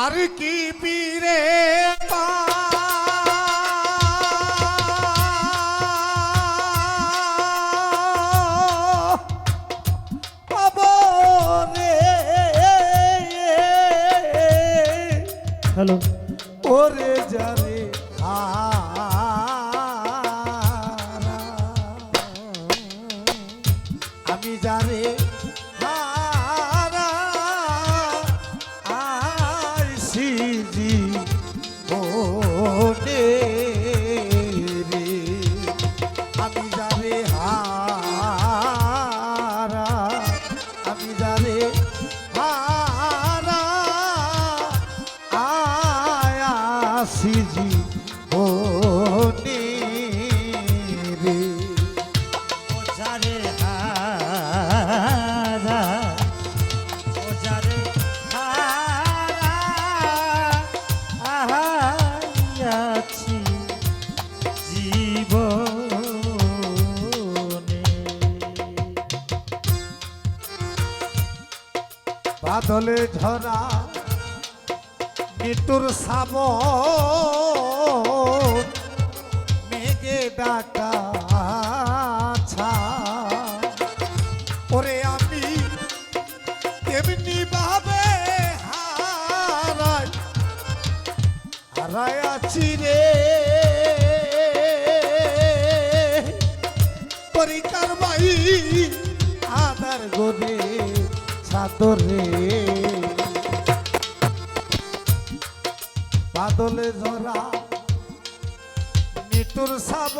আর কি পীরে পাবনে হ্যালো। ওরে যারে হারা। বাদলে ঝরা মৃত্যুর সাব মেঘে ডাকা আমি পরিকার বাই আদার গোরে ছাদরে বাদলে ঝরা মৃত্যুর সাব।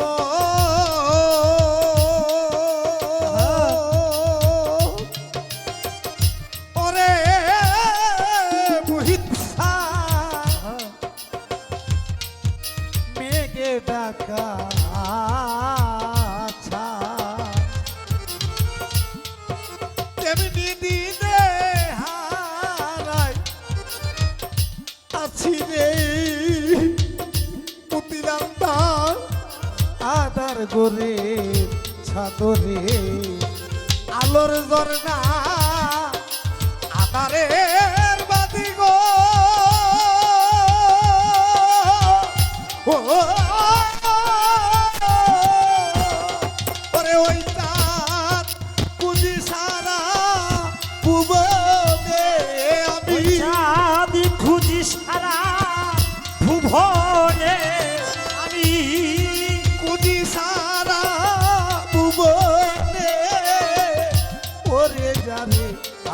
ওরে মোহিত গোরে ছাতরে আলোর ঝর্ণা।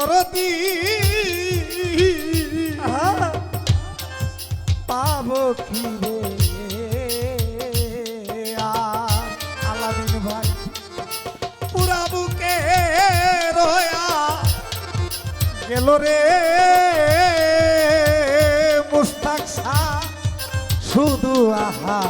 দরদি পাবো কি আলাদিন ভাই পুরা বুকে রয়া গেল রে। মুস্তাক শাহ শুধু আহা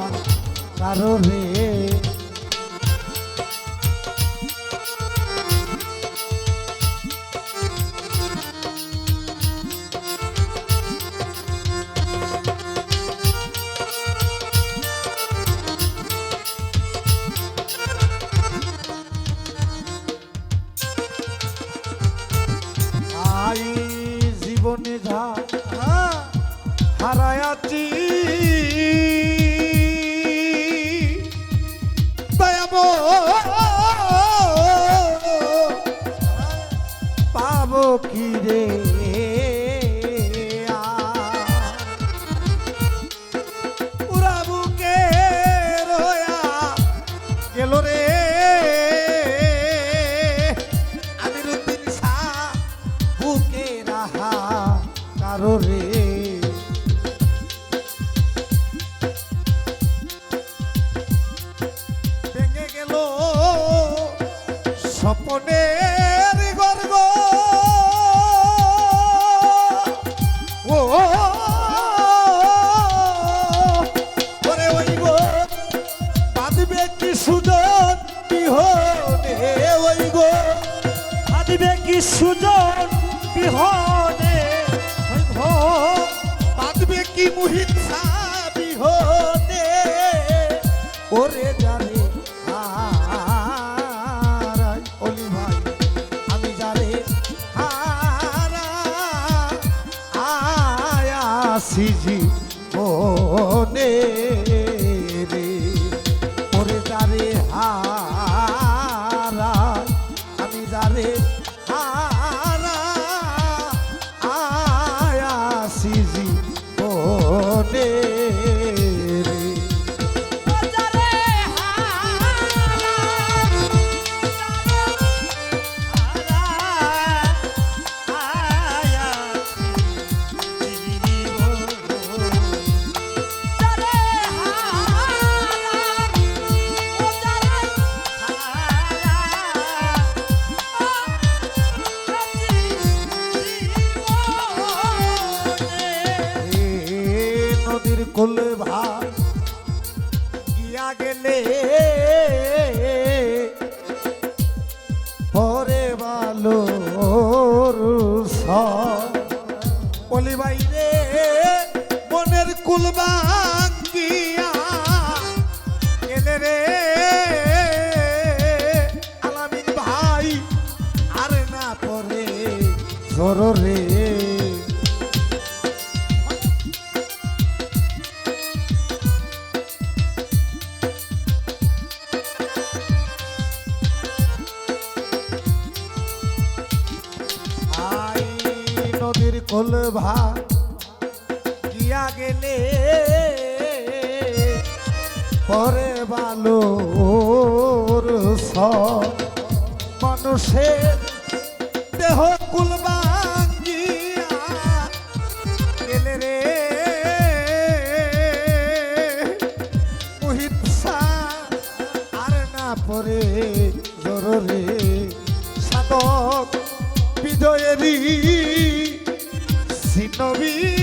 দয়াব পাবো কি রে? রে। ওরে জানে হারাই অলি ভাই আমি জানে হারা আয়াসি জীবনে রে। ওরে জানে হারা নদীর কুল ভাই গিয়া গেলে। পরে ভালো বলি ভাই রে, মনের কুল ভাঙ্গিয়া গেলে রে। আলামিন ভাই, আর না পরে জোরে নদীর কোল ভা গিয়া গেলে পরে বালোর স মানুষের দেহ কুল ভাঙ্গিয়া গেলে রে। মোহিতসা আর না পরে জররে সাধক বিজয়েরই সিনবীনার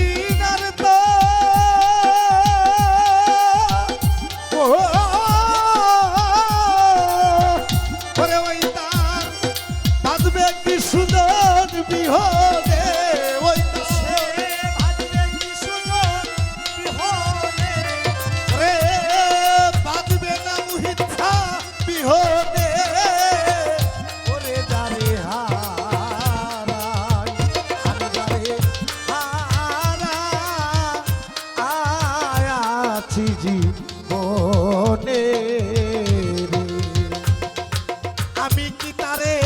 জীবনে আমি কি তারে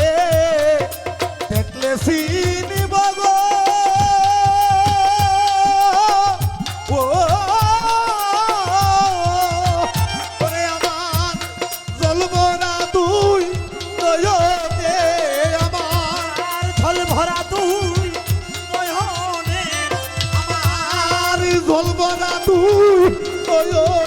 দেখলে চিনিব আমার জ্বলব না তুই, নয়নে আমার ফল ভরা তুই, নয়নে আমার জ্বলব না তুই, নয়নে